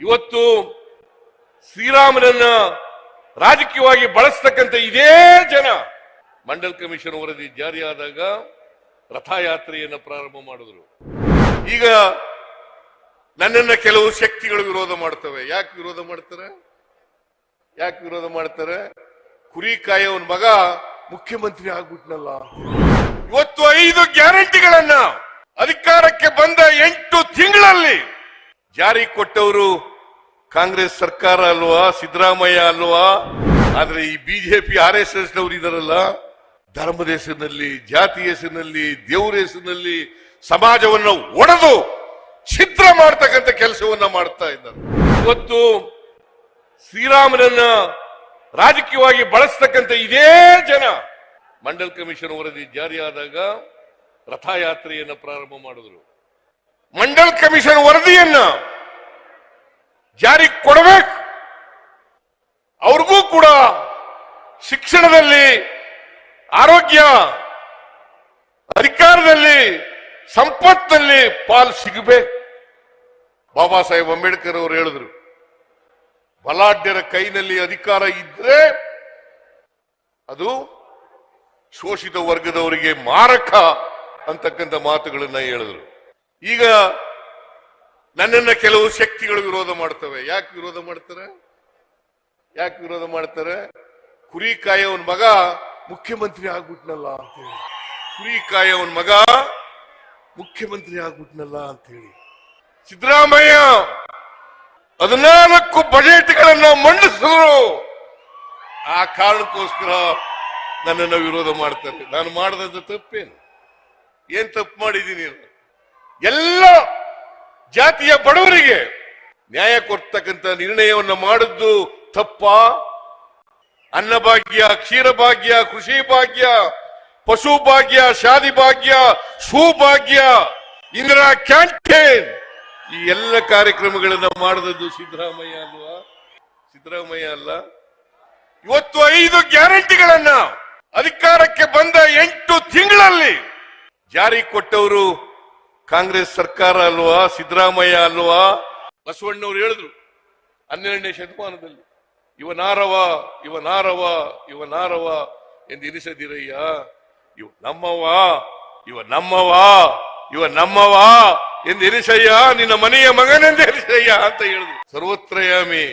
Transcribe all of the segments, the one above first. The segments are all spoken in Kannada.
ಇವತ್ತು ಶ್ರೀರಾಮನನ್ನ ರಾಜಕೀಯವಾಗಿ ಬಳಸ್ತಕ್ಕಂಥ ಇದೇ ಜನ. ಮಂಡಲ್ ಕಮಿಷನ್ ವರದಿ ಜಾರಿಯಾದಾಗ ರಥಯಾತ್ರೆಯನ್ನು ಪ್ರಾರಂಭ ಮಾಡಿದ್ರು. ಈಗ ನನ್ನನ್ನ ಕೆಲವು ಶಕ್ತಿಗಳು ವಿರೋಧ ಮಾಡ್ತವೆ. ಯಾಕೆ ವಿರೋಧ ಮಾಡ್ತಾರೆ? ಯಾಕೆ ವಿರೋಧ ಮಾಡ್ತಾರೆ? ಕುರಿ ಕಾಯವನ್ ಮಗ ಮುಖ್ಯಮಂತ್ರಿ ಆಗ್ಬಿಟ್ನಲ್ಲ. ಇವತ್ತು ಐದು ಗ್ಯಾರಂಟಿಗಳನ್ನ ಅಧಿಕಾರಕ್ಕೆ ಬಂದ ಎಂಟು ತಿಂಗಳಲ್ಲಿ ಜಾರಿ ಕೊಟ್ಟವರು ಕಾಂಗ್ರೆಸ್ ಸರ್ಕಾರ ಅಲ್ವಾ, ಸಿದ್ದರಾಮಯ್ಯ ಅಲ್ವಾ, ಆದ್ರೆ ಈ ಬಿಜೆಪಿ, ಆರ್ ಎಸ್ ಎಸ್ ನವರು ಇದಾರಲ್ಲ ಧರ್ಮದ ಹೆಸರಿನಲ್ಲಿ ಜಾತಿ ಹೆಸರಿನಲ್ಲಿ, ದೇವರ ಹೆಸರಿನಲ್ಲಿ ಸಮಾಜವನ್ನು ಒಡೆದು ಛಿದ್ರ ಮಾಡ್ತಕ್ಕಂಥ ಕೆಲಸವನ್ನ ಮಾಡ್ತಾ ಇದ್ದಾರೆ. ಇವತ್ತು ಶ್ರೀರಾಮನನ್ನ ರಾಜಕೀಯವಾಗಿ ಬಳಸ್ತಕ್ಕಂಥ ಇದೇ ಜನ, ಮಂಡಲ್ ಕಮಿಷನ್ ವರದಿ ಜಾರಿಯಾದಾಗ ರಥಯಾತ್ರೆಯನ್ನು ಪ್ರಾರಂಭ ಮಾಡಿದ್ರು. ಮಂಡಲ್ ಕಮಿಷನ್ ವರದಿಯನ್ನ ಜಾರಿ ಕೊಡಬೇಕು. ಅವ್ರಿಗೂ ಕೂಡ ಶಿಕ್ಷಣದಲ್ಲಿ, ಆರೋಗ್ಯ ಅಧಿಕಾರದಲ್ಲಿ ಸಂಪತ್ತಿನಲ್ಲಿ ಪಾಲು ಸಿಗಬೇಕು. ಬಾಬಾ ಸಾಹೇಬ್ ಅಂಬೇಡ್ಕರ್ ಅವರು ಹೇಳಿದ್ರು, ಬಲಾಢ್ಯರ ಕೈನಲ್ಲಿ ಅಧಿಕಾರ ಇದ್ರೆ ಅದು ಶೋಷಿತ ವರ್ಗದವರಿಗೆ ಮಾರಕ ಅಂತಕ್ಕಂಥ ಮಾತುಗಳನ್ನ ಹೇಳಿದ್ರು. ಈಗ ನನ್ನನ್ನ ಕೆಲವು ಶಕ್ತಿಗಳು ವಿರೋಧ ಮಾಡ್ತವೆ. ಯಾಕೆ ವಿರೋಧ ಮಾಡ್ತಾರೆ? ಯಾಕೆ ವಿರೋಧ ಮಾಡ್ತಾರೆ? ಕುರಿ ಕಾಯವನ್ ಮಗ ಮುಖ್ಯಮಂತ್ರಿ ಆಗ್ಬಿಟ್ನಲ್ಲ ಅಂತೇಳಿ ಕುರಿ ಕಾಯವನ್ ಮಗ ಮುಖ್ಯಮಂತ್ರಿ ಆಗ್ಬಿಟ್ನಲ್ಲ ಅಂತೇಳಿ ಸಿದ್ದರಾಮಯ್ಯ, ಹದಿನಾಲ್ಕು ಬಜೆಟ್ಗಳನ್ನ ಮಂಡಿಸಿದ್ರು. ಆ ಕಾರಣಕ್ಕೋಸ್ಕರ ನನ್ನನ್ನು ವಿರೋಧ ಮಾಡ್ತಾರೆ ನಾನು ಮಾಡದ ತಪ್ಪೇನು? ಏನ್ ತಪ್ಪು ಮಾಡಿದ್ದೀನಿ? ಎಲ್ಲ ಜಾತಿಯ ಬಡವರಿಗೆ ನ್ಯಾಯ ಕೊಡ್ತಕ್ಕಂಥ ನಿರ್ಣಯವನ್ನು ಮಾಡಿದ್ದು ತಪ್ಪ. ಅನ್ನಭಾಗ್ಯ, ಕ್ಷೀರಭಾಗ್ಯ, ಕೃಷಿ ಭಾಗ್ಯ, ಪಶು ಭಾಗ್ಯ, ಶಾದಿ ಭಾಗ್ಯ ಸುಭಾಗ್ಯ ಇಂದಿರಾ ಕ್ಯಾಂಟೀನ್. ಈ ಎಲ್ಲ ಕಾರ್ಯಕ್ರಮಗಳನ್ನ ಮಾಡಿದದ್ದು ಸಿದ್ದರಾಮಯ್ಯ ಅಲ್ವಾ? ಸಿದ್ದರಾಮಯ್ಯ ಅಲ್ಲ. ಇವತ್ತು ಐದು ಗ್ಯಾರಂಟಿಗಳನ್ನ ಅಧಿಕಾರಕ್ಕೆ ಬಂದ ಎಂಟು ತಿಂಗಳಲ್ಲಿ ಜಾರಿ ಕೊಟ್ಟವರು ಕಾಂಗ್ರೆಸ್ ಸರ್ಕಾರ ಅಲ್ವಾ, ಸಿದ್ದರಾಮಯ್ಯ ಅಲ್ವಾ? ಬಸವಣ್ಣವ್ರು ಹೇಳಿದ್ರು, ಹನ್ನೆರಡನೇ ಶತಮಾನದಲ್ಲಿ, ಇವನಾರವ ಇವನಾರವ ಇವನಾರವ ಎಂದು ಇರಿಸದಿರಯ್ಯ, ಇವ ನಮ್ಮವ ಇವ ನಮ್ಮವ ಇವ ನಮ್ಮವ ಎಂದು ಇರಿಸಯ್ಯ, ನಿನ್ನ ಮನೆಯ ಮಗನೆಂದು ಇರಿಸಯ್ಯ ಅಂತ ಹೇಳಿದ್ರು. ಸರ್ವತ್ರಯಾಮಿ,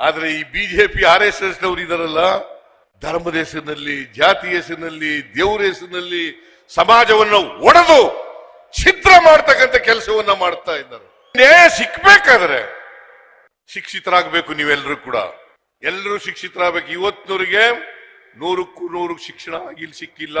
ಆದ್ರೆ ಈ ಬಿಜೆಪಿ ಆರ್ ಎಸ್ ಎಸ್ ನವರು ಇದಾರಲ್ಲ, ಧರ್ಮದ ಹೆಸರಿನಲ್ಲಿ ಜಾತಿ ಹೆಸರಿನಲ್ಲಿ, ದೇವರ ಹೆಸರಿನಲ್ಲಿ, ಸಮಾಜವನ್ನು ಒಡೆದು ಛಿದ್ರ ಮಾಡ್ತಕ್ಕಂಥ ಕೆಲಸವನ್ನ ಮಾಡ್ತಾ ಇದ್ದಾರೆ. ನ್ಯಾಯ ಸಿಕ್ಬೇಕಾದ್ರೆ ಶಿಕ್ಷಿತರಾಗಬೇಕು ನೀವೆಲ್ಲರೂ ಕೂಡ. ಎಲ್ಲರೂ ಶಿಕ್ಷಿತರಾಗಬೇಕು. ಇವತ್ತಿನವರಿಗೆ ನೂರಕ್ಕೂ ನೂರು ಶಿಕ್ಷಣ ಇಲ್ಲಿ ಸಿಕ್ಕಿಲ್ಲ.